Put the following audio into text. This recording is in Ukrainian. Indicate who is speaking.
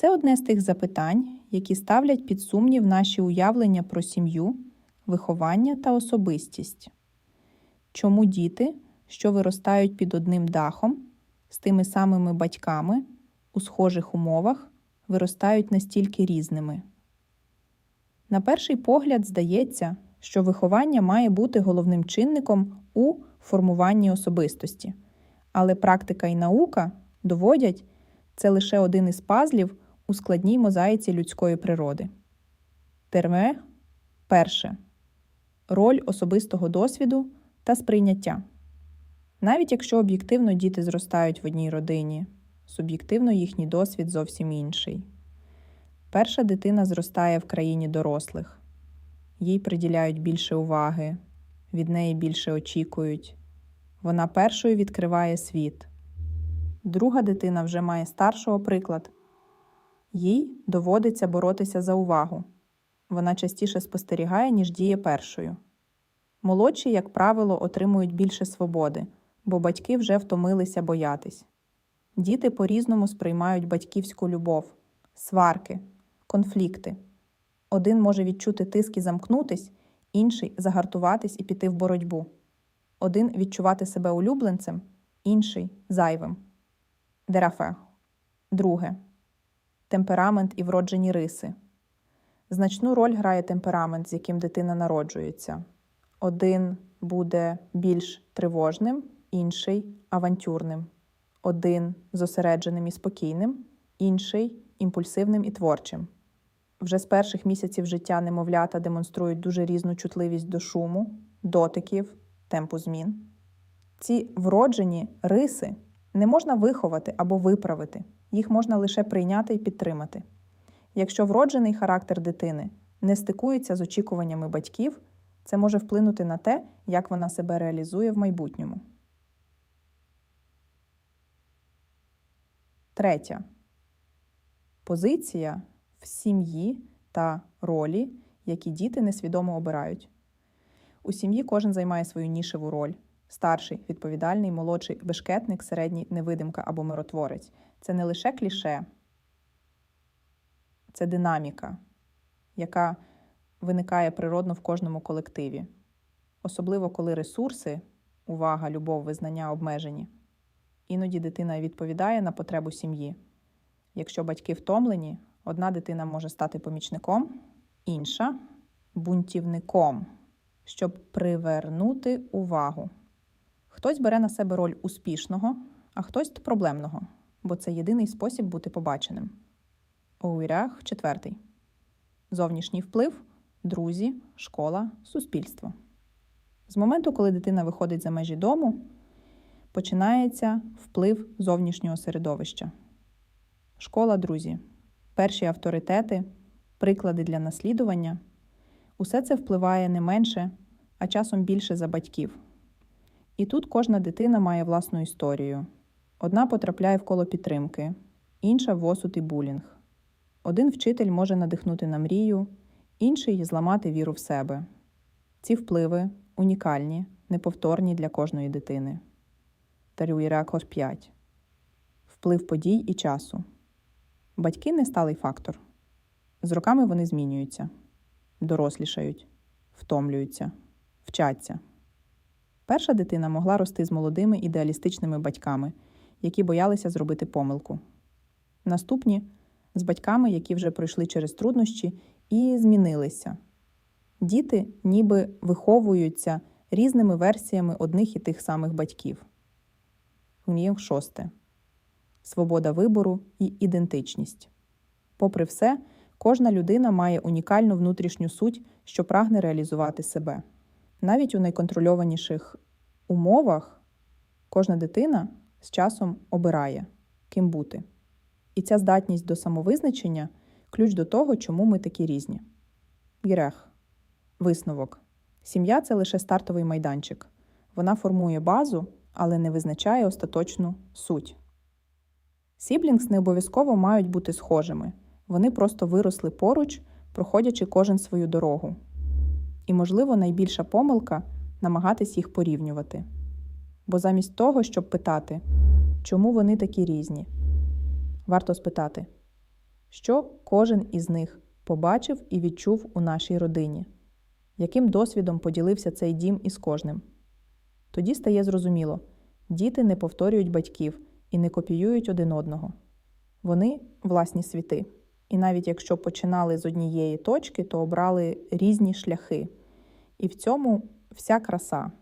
Speaker 1: Це одне з тих запитань, які ставлять під сумнів наші уявлення про сім'ю, виховання та особистість. Чому діти, що виростають під одним дахом, з тими самими батьками, у схожих умовах, виростають настільки різними? На перший погляд здається, що виховання має бути головним чинником у формуванні особистості, але практика і наука доводять це лише один із пазлів у складній мозаїці людської природи. Терме перше. Роль особистого досвіду та сприйняття. Навіть якщо об'єктивно діти зростають в одній родині, суб'єктивно їхній досвід зовсім інший. Перша дитина зростає в країні дорослих, їй приділяють більше уваги, від неї більше очікують. Вона першою відкриває світ. Друга дитина вже має старшого приклад. Їй доводиться боротися за увагу. Вона частіше спостерігає, ніж діє першою. Молодші, як правило, отримують більше свободи, бо батьки вже втомилися боятись. Діти по-різному сприймають батьківську любов, сварки, конфлікти. Один може відчути тиск і замкнутись, інший загартуватись і піти в боротьбу. Один відчувати себе улюбленцем, інший зайвим. Дерафе. Друге. Темперамент і вроджені риси. Значну роль грає темперамент, з яким дитина народжується. Один буде більш тривожним, інший авантюрним. Один зосередженим і спокійним, інший імпульсивним і творчим. Вже з перших місяців життя немовлята демонструють дуже різну чутливість до шуму, дотиків, темпу змін. Ці вроджені риси не можна виховати або виправити, їх можна лише прийняти і підтримати. Якщо вроджений характер дитини не стикується з очікуваннями батьків, це може вплинути на те, як вона себе реалізує в майбутньому. Третя позиція в сім'ї та ролі, які діти несвідомо обирають. У сім'ї кожен займає свою нішеву роль. Старший відповідальний, молодший бешкетник, середній невидимка або миротворець. Це не лише кліше, це динаміка, яка виникає природно в кожному колективі. Особливо коли ресурси, увага, любов, визнання обмежені. Іноді дитина відповідає на потребу сім'ї. Якщо батьки втомлені, одна дитина може стати помічником, інша бунтівником, щоб привернути увагу. Хтось бере на себе роль успішного, а хтось проблемного, бо це єдиний спосіб бути побаченим. Оуірях четвертий. Зовнішній вплив друзі, школа, суспільство. З моменту, коли дитина виходить за межі дому, починається вплив зовнішнього середовища. Школа, друзі, перші авторитети, приклади для наслідування. Усе це впливає не менше, а часом більше за батьків. І тут кожна дитина має власну історію. Одна потрапляє в коло підтримки, інша в осуд і булінг. Один вчитель може надихнути на мрію, інший зламати віру в себе. Ці впливи унікальні, неповторні для кожної дитини. Тарюїракор 5. Вплив подій і часу. Батьки не сталий фактор. З роками вони змінюються, дорослішають, втомлюються, вчаться. Перша дитина могла рости з молодими ідеалістичними батьками, які боялися зробити помилку. Наступні з батьками, які вже пройшли через труднощі і змінилися. Діти ніби виховуються різними версіями одних і тих самих батьків. Шосте. Свобода вибору і ідентичність. Попри все, кожна людина має унікальну внутрішню суть, що прагне реалізувати себе. Навіть у найконтрольованіших умовах кожна дитина з часом обирає, ким бути. І ця здатність до самовизначення ключ до того, чому ми такі різні. Гірех. Висновок. Сім'я це лише стартовий майданчик. Вона формує базу, але не визначає остаточну суть. Сіблінгс не обов'язково мають бути схожими. Вони просто виросли поруч, проходячи кожен свою дорогу. І, можливо, найбільша помилка намагатись їх порівнювати. Бо замість того, щоб питати, чому вони такі різні, варто спитати, що кожен із них побачив і відчув у нашій родині, яким досвідом поділився цей дім із кожним. Тоді стає зрозуміло, діти не повторюють батьків і не копіюють один одного. Вони власні світи. І навіть якщо починали з однієї точки, то обрали різні шляхи. І в цьому вся краса,